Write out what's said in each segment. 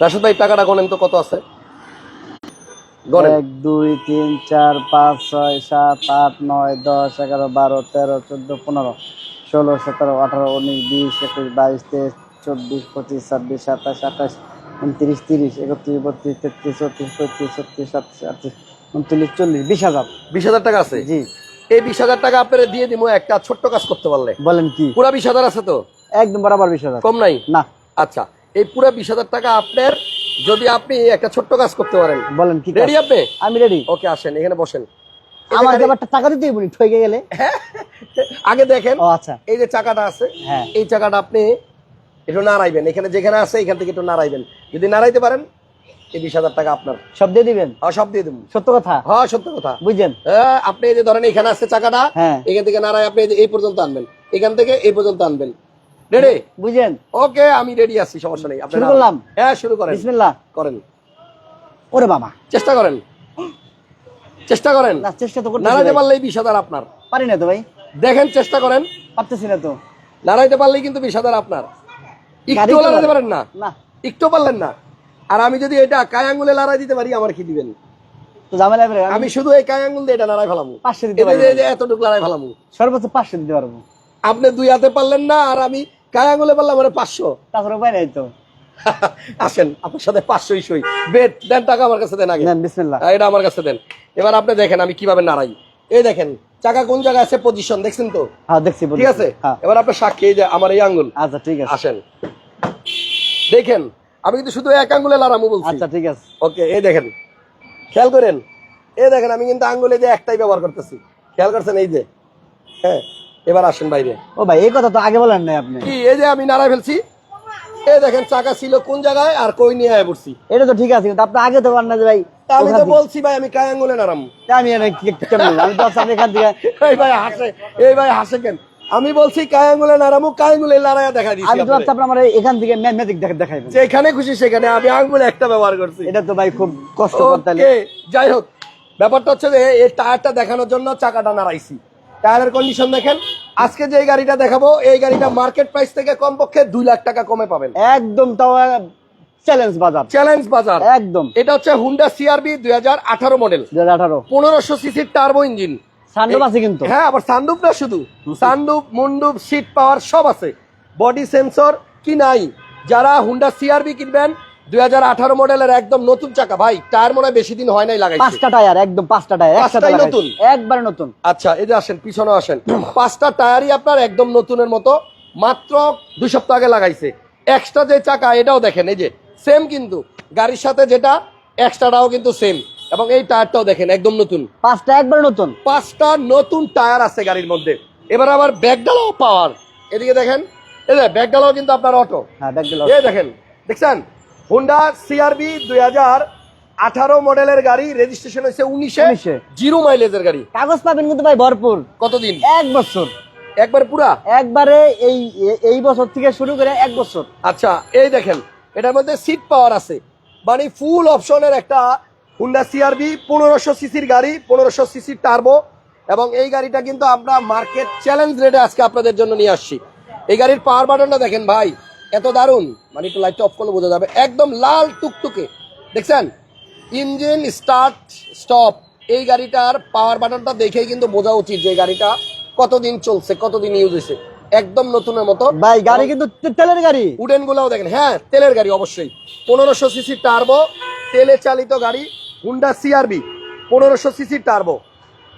রাশেদ ভাই টাকাটা গণেন তো কত আছে? এক দুই তিন চার পাঁচ ছয় সাত আট নয় দশ এগারো বারো তেরো চোদ্দ পনেরো ষোলো সতেরো আঠারো উনিশ বিশ একুশ বাইশ তেইশ চব্বিশ পঁচিশ ছাব্বিশ সাতাশ আঠাশ উনত্রিশ তিরিশ একত্রিশ বত্রিশ তেত্রিশ চৌত্রিশ পঁয়ত্রিশ ছত্রিশ সাতত্রিশ আটত্রিশ উনচল্লিশ চল্লিশ বিশ হাজার। বিশ হাজার টাকা আছে? জি। এই বিশ হাজার টাকা আপনারা দিয়ে দিব একটা ছোট্ট কাজ করতে পারলে। বলেন কি? পুরা বিশ হাজার আছে তো? একদম বরাবর বিশ হাজার। কম নাই? না। আচ্ছা। এই পুরা বিশ হাজার টাকা আপনার যদি আপনি একটা ছোট্ট কাজ করতে পারেন। বলেন কি রেডি আপনি? আমি রেডি ওকে আসেন এখানে বসেন। আমার ব্যাপারটা টাকা দিতেই বলি ঠকে গেলে। আগে দেখেন ও আচ্ছা। এই যে চাকাটা আছে হ্যাঁ। এই চাকাটা আপনি একটু নাড়াইবেন। এখানে যেখানে আছে এখান থেকে একটু নাড়াইবেন। যদি নাড়াইতে পারেন এই বিশ হাজার টাকা আপনার। সব দিয়ে দিবেন? হ্যাঁ সব দিয়ে দেবো। সত্য কথা? হ্যাঁ সত্য কথা। বুঝছেন হ্যাঁ, আপনি এই যে ধরেন এখানে আছে চাকাটা হ্যাঁ। এখান থেকে নাড়াই আপনি এই পর্যন্ত আনবেন। এখান থেকে এই পর্যন্ত আনবেন। রেডি বুঝছেন ওকে আমি রেডি আছি সমস্যা নেই। শুরু করলাম? হ্যাঁ শুরু করেন। বিসমিল্লাহ। করেন। ওরে বাবা। চেষ্টা করেন। চেষ্টা করেন। না চেষ্টা তো করতে নাড়াইতে পারলেই বিশ হাজার আপনার। পারি না তো ভাই। দেখেন চেষ্টা করেন। পারতেছি না তো। নাড়াইতে পারলেই কিন্তু বিশ হাজার আপনার। একটু পারেন না। না। একটু পারলেন না। আর আমি যদি এটা কায় আঙ্গুলে লড়াই দিতে পারি আমার কি দিবেন? আমি শুধু এই কায় আঙ্গুল দিয়ে এটা নাড়াই ফেলামু পাঁচশো দিতে এতে পারি যে- যে এতটুকু লড়াই ফেলামু সর্বোচ্চ পাঁচশো দিতে পারব। আপনি দুই হাতে পারলেন না আর আমি মানে পাঁচশো। উপায় নাই তো আসেন আপনার সাথে পাঁচশোই সই। দেন টাকা আমার কাছে দেন আগে। বিসমিল্লাহ। হ্যাঁ, এটা আমার কাছে দেন। এবার আপনি দেখেন আমি কীভাবে নাড়াই। এই দেখেন চাকা কোন জায়গায় আছে? পজিশন দেখছেন তো? হ্যাঁ দেখছি ঠিক আছে? হ্যাঁ। এবার আপনার সাক্ষী এই যে আমার এই আঙ্গুল। আচ্ছা ঠিক আছে। আসেন। দেখেন আমি কিন্তু শুধু এক আঙ্গুলে লারামু বলছি। আচ্ছা ঠিক আছে। ওকে এই দেখেন। খেয়াল করেন এই দেখেন আমি কিন্তু আঙ্গুলে যে একটাই ব্যবহার করতেছি। খেয়াল করছেন এই যে। হ্যাঁ এবার আসেন বাইরে। ও ভাই এই কথা তো আগে বলেন নাই আপনি। কি এই যে আমি নাড়াই ফেলছি। এই দেখেন চাকা ছিল কোন জায়গায় আর কই নিয়ে আয় পড়ছি। এটা তো ঠিক আছে কিন্তু আপনি আগে তো বলেন না যে ভাই আমি তো বলছি ভাই আমি কায় আঙ্গুলে নাড়াম। আমি আমি তো আপনি এখান থেকে এই ভাই হাসে এই ভাই হাসে কেন? আমি বলছি কায় আঙ্গুলে নাড়ামু কায় আঙ্গুলে লড়াইয়া দেখা দিছি আমি তো ভাবছি আপনি আমার এখান থেকে ম্যাজিক দেখাইবেন যেখানে খুশি সেখানে আমি আঙ্গুলে একটা ব্যবহার করছি। এটা তো ভাই খুব কষ্ট ওকে যাই হোক ব্যাপারটা হচ্ছে যে এই টায়ারটা দেখানোর জন্য চাকাটা নাড়াইছি। টায়ারের কন্ডিশন দেখেন। আজকে যে গাড়িটা দেখাবো এই গাড়িটা মার্কেট প্রাইস থেকে কমপক্ষে দুই লাখ টাকা কমে পাবেন। একদম তাও চ্যালেঞ্জ বাজার। চ্যালেঞ্জ বাজার। একদম। এটা হচ্ছে হুন্ডা সিআরবি দুই হাজার আঠারো মডেল দুই হাজার আঠারো। পনেরোশো সিসির টার্বো ইঞ্জিন সান্ডুপ আছে কিন্তু। হ্যাঁ আবার সানডুপ না শুধু। সানডুপ মুন্ডুপ সিট পাওয়ার সব আছে। বডি সেন্সর কি নাই? যারা হুন্ডা সিআরবি কিনবেন দুই হাজার আঠারো মডেলের একদম নতুন চাকা। ভাই টায়ার মনে হয় বেশি দিন হয় নাই লাগাইছে। পাঁচটা টায়ার একদম পাঁচটা টায়ার একসাথে নতুন? একবারে নতুন। আচ্ছা এই যে আসেন পিছনে আসেন। পাঁচটা টায়ারই আপনার একদম নতুনের মতো মাত্র দুই সপ্তাহ আগে লাগাইছে। এক্সট্রা যে চাকা এটাও দেখেন এই যে সেম কিন্তু। গাড়ির সাথে যেটা এক্সট্রাটাও কিন্তু সেম এবং এই টায়ারটাও দেখেন একদম নতুন। পাঁচটা একবারে নতুন। পাঁচটা নতুন টায়ার আছে গাড়ির মধ্যে। এবার আবার ব্যাগডালাও পাওয়ার। এদিকে দেখেন এই ব্যাগডালাও কিন্তু আপনার অটো হ্যাঁ ব্যাগ দিল এই দেখেন দেখছেন? হুন্ডা সিআরবি দুই হাজার আঠারো মডেলের গাড়ি রেজিস্ট্রেশন হয়েছে উনিশে 19 এ। জিরো মাইলেজের গাড়ি। কাগজ পাবেন কিন্তু ভাই ভরপুর। কতদিন? এক বছর। একবার পুরা? একবারে এই এই বছর থেকে শুরু করে এক বছর। আচ্ছা এই দেখেন এটার মধ্যে সিট পাওয়ার আছে। মানে ফুল অপশনের একটা হুন্ডা সিআরবি পনেরোশো সিসির গাড়ি পনেরোশো সিসির টার্বো এবং এই গাড়িটা কিন্তু আমরা মার্কেট চ্যালেঞ্জ রেটে আজকে আপনাদের জন্য নিয়ে আসছি। এই গাড়ির পাওয়ার বাটনটা দেখেন ভাই। এত দারুণ। মানে একটু লাইটটা অফ করলে বোঝা যাবে। একদম লাল টুকটুকে। দেখছেন? ইঞ্জিন স্টার্ট স্টপ এই গাড়িটার পাওয়ার বাটনটা দেখেই কিন্তু বোঝা উচিত যে গাড়িটা কতদিন চলছে কতদিন ইউজ হয়েছে। একদম নতুনের মতো। ভাই গাড়ি কিন্তু তেলের গাড়ি। উডেন গুলাও দেখেন। হ্যাঁ তেলের গাড়ি অবশ্যই। পনেরোশো সিসি টার্বো তেলে চালিত গাড়ি হুন্ডা সিআরবি পনেরোশো সিসি টার্বো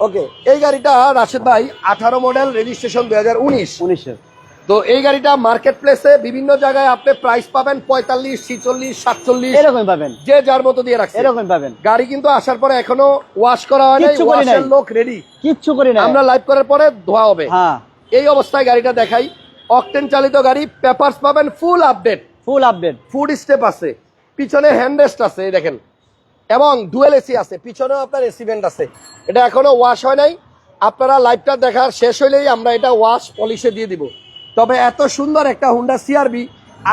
ওকে এই গাড়িটা রাশেদ ভাই আঠারো মডেল রেজিস্ট্রেশন দুই হাজার উনিশ। উনিশের। তো এই গাড়িটা মার্কেট প্লেসে বিভিন্ন জায়গায় আপনি প্রাইস পাবেন পঁয়তাল্লিশ ছিচল্লিশ সাতচল্লিশ। এরকম পাবেন। যে যার মতো দিয়ে রাখছে। এরকম পাবেন। গাড়ি কিন্তু আসার পরে এখনও ওয়াশ করা হয় নাই। ওয়াশের লোক রেডি কিচ্ছু করি না আমরা লাইভ করার পরে ধোয়া হবে। হ্যাঁ। এই অবস্থায় গাড়িটা দেখাই। অকটেন চালিত গাড়ি পেপারস পাবেন full update full update food step আছে। পিছনে হ্যান্ড রেস্ট আছে দেখেন। এবং ডুয়েল এসি আছে। পিছনেও আপনার এসি ভেন্ট আছে। এটা এখনও ওয়াশ হয় নাই। আপনারা লাইভটা দেখার শেষ হইলেই আমরা এটা ওয়াশ পলিশে দিয়ে দিব। তবে এত সুন্দর একটা হুন্ডা সিআরবি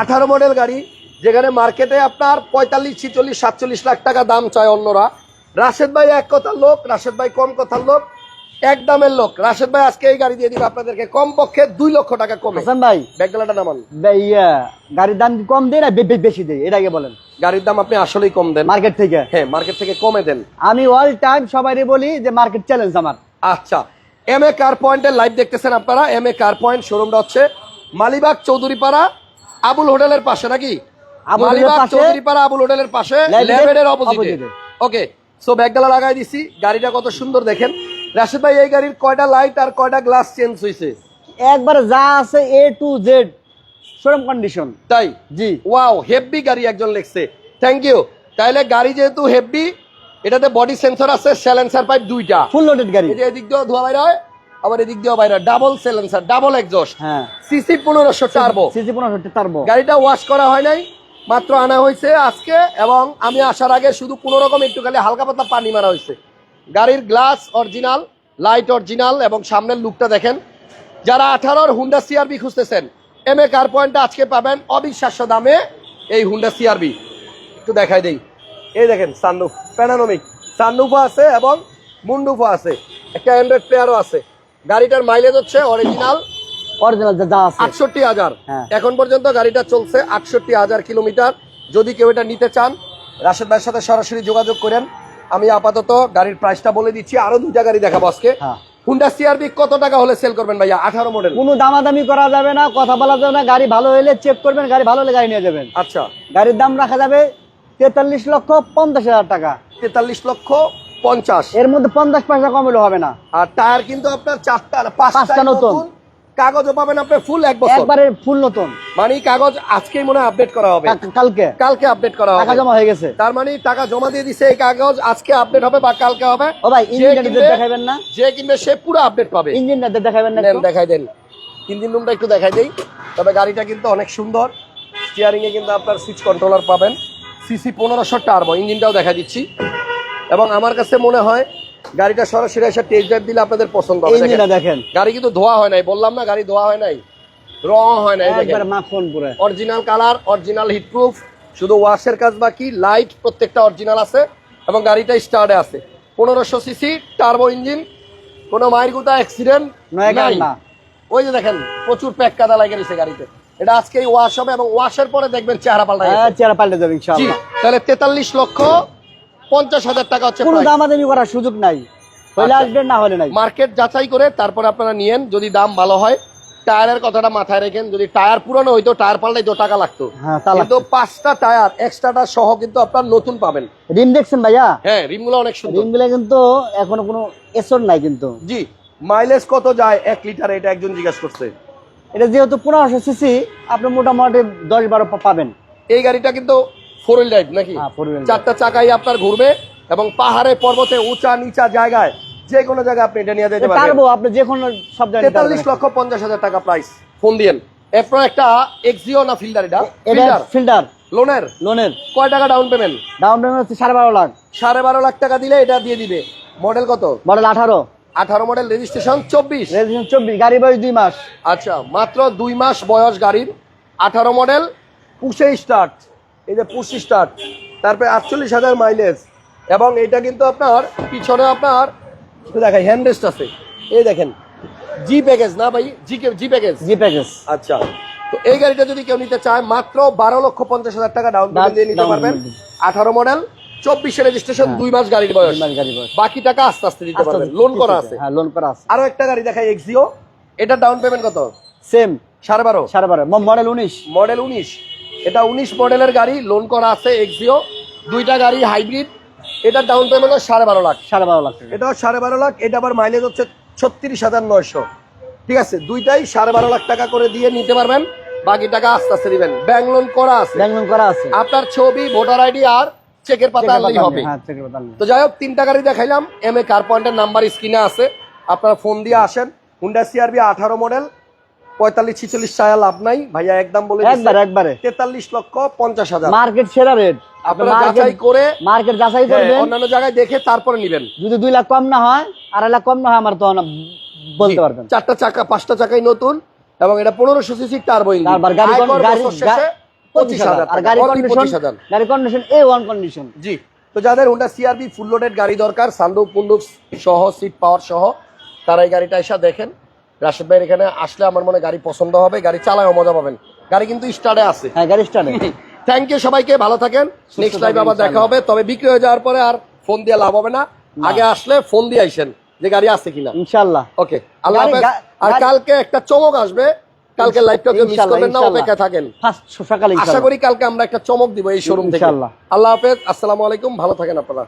আঠারো মডেল গাড়ি যেখানে মার্কেটে আপনার পঁয়তাল্লিশ ছিচল্লিশ সাতচল্লিশ লাখ টাকা দাম চায় অন্যরা। রাশেদ ভাই এক কথার লোক রাশেদ ভাই কম কথার লোক এক দামের লোক। রাশেদ ভাই আজকে এই গাড়ি দিয়ে দিবে আপনাদেরকে কম পক্ষে দুই লক্ষ টাকা কমে। হাসান ভাই। ব্যাগডালাটা নামান। ইয়া গাড়ির দাম কম দেয় না বেশি দেয়? এটা আগে বলেন। গাড়ির দাম আপনি আসলেই কম দেন। মার্কেট থেকে? হ্যাঁ মার্কেট থেকে কমে দেন। আমি অল টাইম সবাই বলি যে মার্কেট চ্যালেঞ্জ আমার। আচ্ছা এম এ কার পয়েন্টের লাইভ দেখতেছেন আপনারা। এম এ কার পয়েন্ট শোরুমটা হচ্ছে মালিবাগ চৌধুরীপাড়া আবুল হোটেলের পাশে নাকি? মালিবাগ চৌধুরীপাড়া আবুল হোটেলের পাশে লেভেলের অপোজিটে ওকে সো ব্যাগডালা লাগাই দিছি। গাড়িটা কত সুন্দর দেখেন। রাশেদ ভাই এই গাড়ির কয়টা লাইট আর কয়টা গ্লাস চেঞ্জ হয়েছে একবার যা আছে A to Z showroom condition তাই? জি। ওয়াও হেভি গাড়ি একজন লিখছে। থ্যাংক ইউ তাহলে গাড়ি যেহেতু হেভি এটাতে বডি সেন্সর আছে স্যালেন্সার পাইপ দুইটা। ফুল লোডেড গাড়ি। এই যে এদিক দিয়েও ধোয়া বাইরে হয় আবার এদিক দিয়েও বাইরে ডাবল সেলেন্সার ডাবল এক্সস্ট হ্যাঁ। সিসি পনেরোশো টার্বো সিসি পনেরো টার্বো গাড়িটা ওয়াশ করা হয় নাই মাত্র আনা হয়েছে আজকে এবং আমি আসার আগে শুধু কোনো রকম একটু খালি হালকা পাতলা পানি মারা হয়েছে। গাড়ির গ্লাস অরিজিনাল লাইট অরিজিনাল এবং সামনের লুকটা দেখেন। যারা আঠারোর হুন্ডা সিআরবি খুঁজতেছেন এম এ কার পয়েন্টটা আজকে পাবেন অবিশ্বাস্য দামে এই হুন্ডা সিআরবি একটু দেখাই দেই। এই দেখেন সানরুফ প্যানানোমিক সানরুফও আছে এবং মুন্ডুফও আছে। একটা অ্যান্ড্রয়েড প্লেয়ারও আছে। গাড়িটার মাইলেজ হচ্ছে অরিজিনাল অরিজিনাল যা আছে। আটষট্টি হাজার। হ্যাঁ। এখন পর্যন্ত গাড়িটা চলছে আটষট্টি হাজার কিলোমিটার। যদি কেউ এটা নিতে চান রাশেদ ভাইয়ের সাথে সরাসরি যোগাযোগ করেন। আমি আপাতত গাড়ির প্রাইসটা বলে দিচ্ছি। আরও দুইটা গাড়ি দেখাবো আজকে। হুন্ডা সিআরবি কত টাকা হলে সেল করবেন ভাইয়া? আঠারো মডেল কোনো দামাদামি করা যাবে না কথা বলা যাবে না। গাড়ি ভালো হলে চেক করবেন গাড়ি ভালো হলে গাড়ি নিয়ে যাবেন। আচ্ছা। গাড়ির দাম রাখা যাবে তেতাল্লিশ লক্ষ পঞ্চাশ হাজার টাকা। তেতাল্লিশ লক্ষ পঞ্চাশ। এর মধ্যে পঞ্চাশ পয়সা কম হলে হবে না। আর টায়ার কিন্তু আপনার চারটা পাঁচটা নতুন। কাগজও পাবেন আপনি ফুল এক বছর। একবারে ফুল নতুন। মানে কাগজ আজকেই মনে আপডেট করা হবে। কালকে কালকে। আপডেট করা টাকা জমা হয়ে গেছে। তার মানে টাকা জমা দিয়ে দিছে এই কাগজ আজকে আপডেট হবে বা কালকে হবে। ও ভাই ইঞ্জিনটা দেখাবেন না। যে কিনবে সে পুরো আপডেট পাবে। ইঞ্জিনটা দেখাবেন না? দেখাই দেন। ইঞ্জিন রুমটা একটু দেখাই দেই। তবে গাড়িটা কিন্তু অনেক সুন্দর। স্টিয়ারিং এ কিন্তু আপনার সুইচ কন্ট্রোলার পাবেন। সিসি পনেরোশো টার্বো ইঞ্জিনটাও দেখা দিচ্ছি। এবং আমার কাছে মনে হয় গাড়িটা সরাসরি এসে টেস্ট ড্রাইভ দিলে আপনাদের পছন্দ হবে। দেখেন। গাড়ি কিন্তু ধোয়া হয় নাই বললাম না গাড়ি ধোয়া হয় নাই রং হয় নাই অরিজিনাল কালার অরিজিনাল হিটপ্রুফ শুধু ওয়াশের কাজ বাকি লাইট প্রত্যেকটা অরিজিনাল আছে এবং গাড়িটা স্টার্টে আছে। পনেরোশো সিসি টার্বো ইঞ্জিন কোনো মায়ের গুতা অ্যাক্সিডেন্ট ওই যে দেখেন প্রচুর প্যাক কাদা লাগে গাড়িতে। এটা আজকেই ওয়াশ হবে এবং ওয়াশের পরে দেখবেন চেহারা পাল্টা হ্যাঁ, চেহারা পাল্টে যাবে ইনশাআল্লাহ। তাহলে তেতাল্লিশ লক্ষ পঞ্চাশ হাজার টাকা হচ্ছে কোনো price। দামাদামি করার সুযোগ নাই। হলে আচ্ছা। আসবেন না হলে নাই। মার্কেট যাচাই করে তারপর আপনারা নিয়েন যদি দাম ভালো হয়। টায়ারের কথাটা মাথায় রাখেন যদি টায়ার পুরনো হইতো টায়ার পাল্টাই তো টাকা লাগতো। হ্যাঁ কিন্তু পাঁচটা টায়ার এক্সট্রাটা সহ কিন্তু আপনার নতুন পাবেন। রিম দেখছেন ভাইয়া? হ্যাঁ রিমগুলো অনেক সুন্দর। রিমগুলো কিন্তু এখনও কোনো এসর নাই কিন্তু। জি মাইলেজ কত যায় এক লিটার এটা একজন জিজ্ঞাসা করছে। এটা যেহেতু পনেরোশো সিসি আপনি মোটামুটি দশ বারো পাবেন। এই গাড়িটা কিন্তু ফোর হুইল ড্রাইভ নাকি? হ্যাঁ। চারটা চাকাই আপনার ঘুরবে এবং পাহাড়ে পর্বতে উঁচা নিচা জায়গায় যে কোনো জায়গায় আপনি এটা নিয়ে যেতে পারবেন। পারব আপনি যে কোনো সব জায়গায় নিতে তেতাল্লিশ পারবেন। লক্ষ পঞ্চাশ হাজার টাকা প্রাইস ফোন দিয়েন এরপর একটা এক্সিও না ফিল্ডার এটা? এটা ফিল্ডার লোনের লোনের কয় টাকা ডাউন পেমেন্ট ডাউন পেমেন্ট হচ্ছে সাড়ে বারো লাখ। সাড়ে বারো লাখ টাকা দিলে এটা দিয়ে দিবে। মডেল কত? মডেল আঠারো। আঠারো মডেল রেজিস্ট্রেশন চব্বিশ। রেজিস্ট্রেশন চব্বিশ গাড়ি বয়স দুই মাস। আচ্ছা মাত্র দুই মাস বয়স গাড়ির। আঠারো মডেল পুষে স্টার্ট এই যে পুষি স্টার্ট তারপরে আটচল্লিশ হাজার মাইলেজ এবং এটা কিন্তু আপনার পিছনে আপনার দেখাই হ্যান্ড রেস্ট আছে। এই দেখেন জি প্যাকেজ না ভাই? জি জি প্যাকেজ জি প্যাকেজ আচ্ছা তো এই গাড়িটা যদি কেউ নিতে চায় মাত্র বারো লক্ষ পঞ্চাশ হাজার টাকা ডাউন পেমেন্ট দিয়ে নিতে পারবেন। আঠারো মডেল চব্বিশে রেজিস্ট্রেশন হ্যাঁ। দুই মাস গাড়ির বয়স। বাকি টাকা আস্তে আস্তে দিতে পারবেন। লোন করা। আছে। হ্যাঁ লোন করা আছে। আরও একটা গাড়ি দেখাই এক্সিও এটা ডাউন পেমেন্ট কত? সেম সাড়ে বারো। সাড়ে বারো। মডেল উনিশ। মডেল উনিশ। এটা উনিশ মডেলের গাড়ি লোন করা আছে এক্সিও দুইটা গাড়ি হাইব্রিড এটা ডাউন পেমেন্ট সাড়ে বারো লাখ। সাড়ে বারো লাখ এটাও সাড়ে বারো লাখ এটা আবার মাইলেজ হচ্ছে ছত্রিশ হাজার নয়শো। ঠিক আছে? দুইটাই সাড়ে বারো লাখ টাকা করে দিয়ে নিতে পারবেন। বাকি টাকা আস্তে আস্তে দিবেন। ব্যাংক লোন করা আছে। ব্যাংক লোন করা আছে। আপনার ছবি ভোটার আইডি আর চেকের পাতা আনলেই হবে। হ্যাঁ চেকের পাতা আনলেই। তো যাই হোক তিনটা গাড়ি দেখাইলাম। এম এ কার পয়েন্টের নাম্বার স্ক্রিনে আছে। আপনারা ফোন দিয়ে আসেন। হুন্ডা সিআরবি আঠারো মডেল পঁয়তাল্লিশ ছিচল্লিশ ছায়া লাভ নাই। ভাইয়া একদম বলে একবার একবারে। তেতাল্লিশ লক্ষ পঞ্চাশ হাজার। মার্কেট সেরা রেট আপনারা যাচাই করে মার্কেট যাচাই হ্যাঁ, করবেন। অন্যান্য জায়গায় দেখে তারপরে নিবেন। যদি দুই লাখ কম না হয় আড়াই লাখ কম না হয় আমার তখন বলতে পারবেন। চারটা চাকা পাঁচটা চাকাই নতুন এবং এটা পনেরোশো সিসি টার্বো ইঞ্জিন তারপর গাড়ি আয়কর গাড়ি বছর শেষে পঁচিশ হাজার আর গাড়ি কন্ডিশন গাড়ি কন্ডিশন এ ওয়ান কন্ডিশন জি। তো যাদের হোন্ডা সিআরবি ফুল লোডেড গাড়ি দরকার সানরুফ পুন্ডুপ সহ সিট পাওয়ার সহ তারা এই গাড়িটা এসে দেখেন। রাশেদ ভাইয়ের এখানে আসলে আমার মনে গাড়ি পছন্দ হবে গাড়ি চালায়ও মজা পাবেন। গাড়ি কিন্তু স্টার্টে আছে। হ্যাঁ গাড়ি স্টার্টে থ্যাংক ইউ সবাইকে ভালো থাকেন। নেক্সট লাইভ আবার দেখা হবে তবে বিক্রি হয়ে যাওয়ার পরে আর ফোন দিয়ে লাভ হবে না। আগে আসলে ফোন দিয়ে আইসেন যে গাড়ি আছে কিনা। ইনশাল্লাহ ওকে আল্লাহ আর কালকে একটা চমক আসবে। কালকে লাইভটাকে মিস করবেন না অপেক্ষা থাকেন। সকালে আশা করি কালকে আমরা একটা চমক দিব এই শোরুম থেকে। আল্লাহ আল্লাহ হাফেজ আসসালামু আলাইকুম ভালো থাকেন আপনারা।